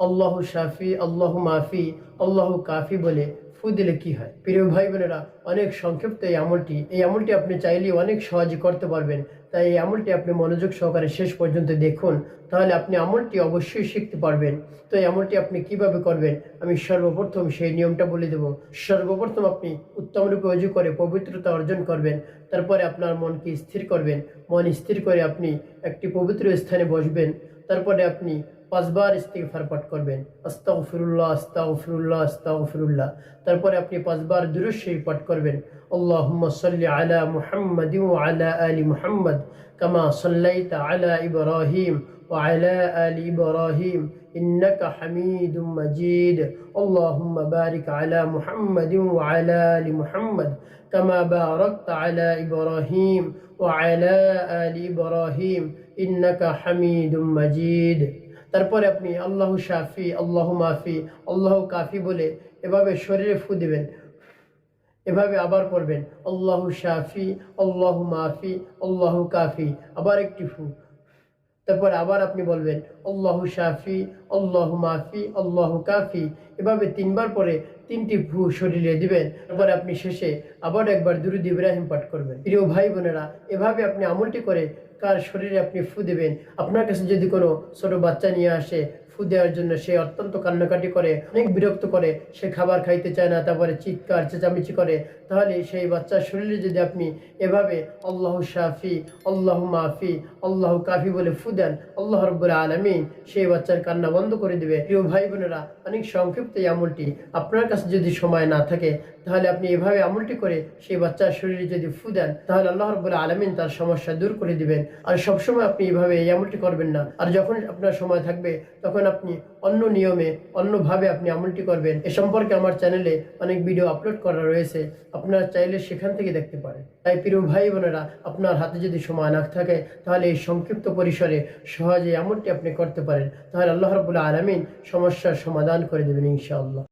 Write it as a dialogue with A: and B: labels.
A: আল্লাহ শাফি, আল্লাহ মাফি, আল্লাহ কাফি বলে ফু দিলে কি হয়? প্রিয় ভাই বোনেরা, অনেক সংক্ষিপ্ত এই আমলটি এই আমলটি আপনি চাইলে অনেক সহজে করতে পারবেন। তাই এই আমলটি আপনি মনোযোগ সহকারে শেষ পর্যন্ত দেখুন, তাহলে আপনি আমলটি অবশ্যই শিখতে পারবেন। তো এই আমলটি আপনি কীভাবে করবেন? আমি সর্বপ্রথম সেই নিয়মটা বলে দেব। সর্বপ্রথম আপনি উত্তম রূপে অজু করে পবিত্রতা অর্জন করবেন, তারপরে আপনার মনকে স্থির করবেন। মন স্থির করে আপনি একটি পবিত্র স্থানে বসবেন, তারপরে আপনি পাঁচবার ইস্তিগফার পাঠ করবেন আস্তাগফিরুল্লাহ আস্তাগফিরুল্লাহ আস্তাগফিরুল্লাহ তারপরে আপনি পাঁচবার দুরূদ শরীফ পাঠ করবেন আল্লাহুম্মা সাল্লি আলা মুহাম্মাদিন ওয়া আলা আলি মুহাম্মাদ কামা সাল্লাইতা আলা ইব্রাহিম وعلى آل إبراهيم إنك حميد مجيد اللهم بارك على محمد وعلى آل محمد كما باركت على إبراهيم وعلى آل إبراهيم إنك حميد مجيد তারপরে আপনি আল্লাহ শাফি, আল্লাহ মাফি, আল্লাহ কাফি বলে এভাবে শরীরে ফু দিবেন। এভাবে আবার পড়বেন, আল্লাহ শাফি, আল্লাহ মাফি, আল্লাহ কাফি, আবার একটি ফু। তারপর আবার আপনি বলবেন অল্লাহ শাফি অল্লাহ মাফি অল্লাহ কাফি। এভাবে তিনবার পরে তিনটি ভু শরীরে দিবেন। তারপরে আপনি শেষে আবার একবার দুরুদ ইব্রাহিম পাঠ করবেন। প্রিয় ভাই বোনেরা, এভাবে আপনি আমলটি করে কার শরীরে আপনি ফু দেবেন? আপনার কাছে যদি কোনো ছোটো বাচ্চা নিয়ে আসে ফু দেওয়ার জন্য সে অত্যন্ত কান্নাকাটি করে, অনেক বিরক্ত করে, সে খাবার খাইতে চায় না, তারপরে চিৎকার, চেঁচামেচি করে। তাহলে সেই বাচ্চার শরীরে যদি আপনি এভাবে আল্লাহ শাফি, আল্লাহ মাফি, আল্লাহ কাফি বলে ফু দেন, আল্লাহ রব্বুল আলমিন সেই বাচ্চার কান্না বন্ধ করে দিবে। প্রিয় ভাই বোনেরা, অনেক সংক্ষিপ্ত এই আমলটি আপনার কাছে যদি সময় না থাকে তাহলে আপনি এভাবে আমলটি করে সেই বাচ্চার শরীরে যদি ফু দেন, তাহলে আল্লাহ রব্বুল আলমিন তার সমস্যা দূর করে দিবেন। আর সবসময় আপনি এভাবে এই আমলটি করবেন না। আর যখন আপনার সময় থাকবে, তখন আপনি অন্য নিয়মে, অন্যভাবে আপনি আমলটি করবেন। এ সম্পর্কে আমার চ্যানেলে অনেক ভিডিও আপলোড করা রয়েছে। আপনারা চাইলে সেখান থেকে দেখতে পারেন। তাই প্রিয় ভাই বোনেরা, আপনার হাতে যদি সময় না থাকে, তাহলে এই সংক্ষিপ্ত পরিসরে সহজে আমলটি আপনি করতে পারেন। তাহলে আল্লাহ রবুল্লা আলমিন সমস্যার সমাধান করে দেবেন ইনশাআল্লাহ।